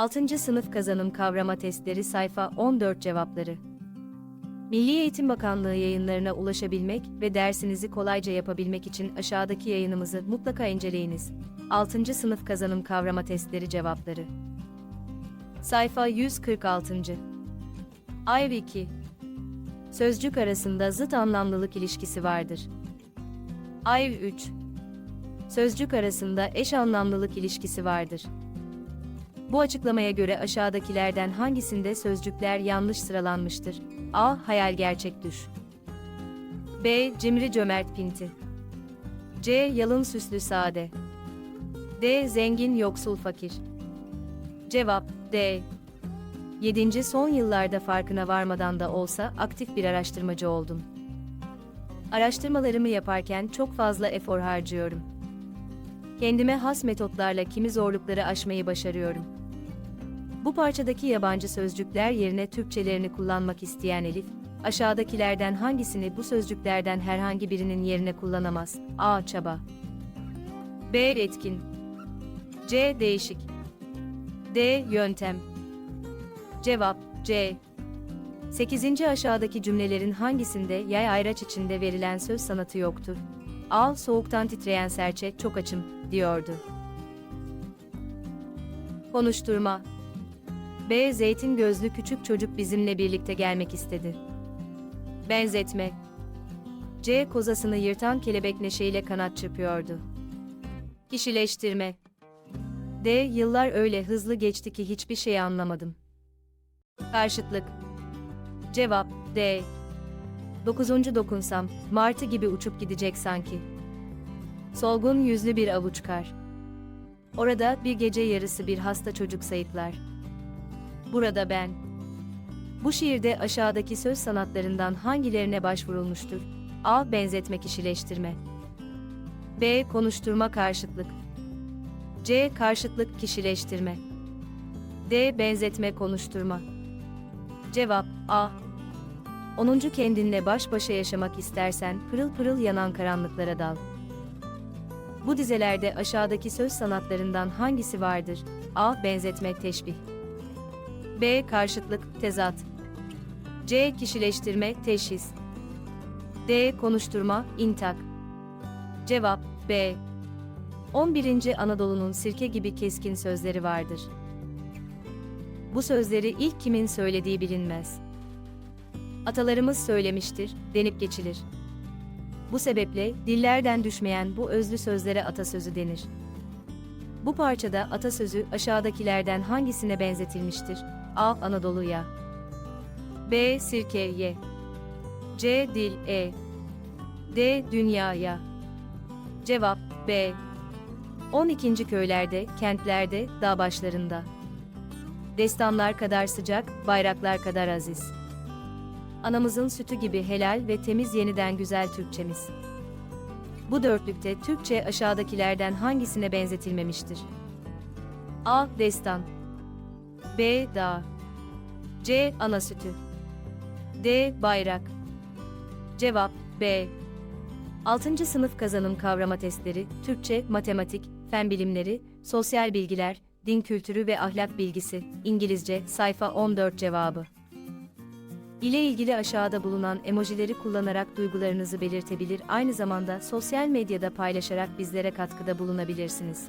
6. Sınıf Kazanım Kavrama Testleri Sayfa 14 Cevapları Milli Eğitim Bakanlığı yayınlarına ulaşabilmek ve dersinizi kolayca yapabilmek için aşağıdaki yayınımızı mutlaka inceleyiniz. 6. Sınıf Kazanım Kavrama Testleri Cevapları Sayfa 146. Ayv 2 Sözcük arasında zıt anlamlılık ilişkisi vardır. Ayv 3 Sözcük arasında eş anlamlılık ilişkisi vardır. Bu açıklamaya göre aşağıdakilerden hangisinde sözcükler yanlış sıralanmıştır? A. Hayal gerçek düş. B. Cimri cömert pinti. C. Yalın süslü sade. D. Zengin yoksul fakir. Cevap D. 7. Son yıllarda farkına varmadan da olsa aktif bir araştırmacı oldum. Araştırmalarımı yaparken çok fazla efor harcıyorum. Kendime has metotlarla kimi zorlukları aşmayı başarıyorum. Bu parçadaki yabancı sözcükler yerine Türkçelerini kullanmak isteyen Elif, aşağıdakilerden hangisini bu sözcüklerden herhangi birinin yerine kullanamaz? A. Çaba B. Etkin C. Değişik D. Yöntem Cevap C. 8. aşağıdaki cümlelerin hangisinde yay ayraç içinde verilen söz sanatı yoktur? A. Soğuktan titreyen serçe çok açım diyordu. Konuşturma B. Zeytin gözlü küçük çocuk bizimle birlikte gelmek istedi. Benzetme C. Kozasını yırtan kelebek neşeyle kanat çırpıyordu. Kişileştirme D. Yıllar öyle hızlı geçti ki hiçbir şey anlamadım. Karşıtlık Cevap D. Dokuzuncu dokunsam, martı gibi uçup gidecek sanki. Solgun yüzlü bir avuç kar. Orada bir gece yarısı bir hasta çocuk sayıklar. Burada ben. Bu şiirde aşağıdaki söz sanatlarından hangilerine başvurulmuştur? A. Benzetme kişileştirme. B. Konuşturma karşıtlık. C. Karşıtlık kişileştirme. D. Benzetme konuşturma. Cevap A. 10. Kendinle baş başa yaşamak istersen pırıl pırıl yanan karanlıklara dal. Bu dizelerde aşağıdaki söz sanatlarından hangisi vardır? A. Benzetme, teşbih. B. Karşıtlık, tezat. C. Kişileştirme, teşhis. D. Konuşturma, intak. Cevap B. 11. Anadolu'nun sirke gibi keskin sözleri vardır. Bu sözleri ilk kimin söylediği bilinmez. Atalarımız söylemiştir, denip geçilir. Bu sebeple dillerden düşmeyen bu özlü sözlere atasözü denir. Bu parçada atasözü aşağıdakilerden hangisine benzetilmiştir? A. Anadolu'ya B. Sirke'ye C. Dil E D. Dünyaya Cevap B. 12. köylerde, kentlerde, dağ başlarında. Destanlar kadar sıcak, bayraklar kadar aziz. Anamızın sütü gibi helal ve temiz yeniden güzel Türkçemiz. Bu dörtlükte Türkçe aşağıdakilerden hangisine benzetilmemiştir? A. Destan B. Dağ C. Ana sütü D. Bayrak Cevap B. 6. sınıf kazanım kavrama testleri, Türkçe, matematik, fen bilimleri, sosyal bilgiler, din kültürü ve ahlak bilgisi, İngilizce, sayfa 14 cevabı. İle ilgili aşağıda bulunan emojileri kullanarak duygularınızı belirtebilir, aynı zamanda sosyal medyada paylaşarak bizlere katkıda bulunabilirsiniz.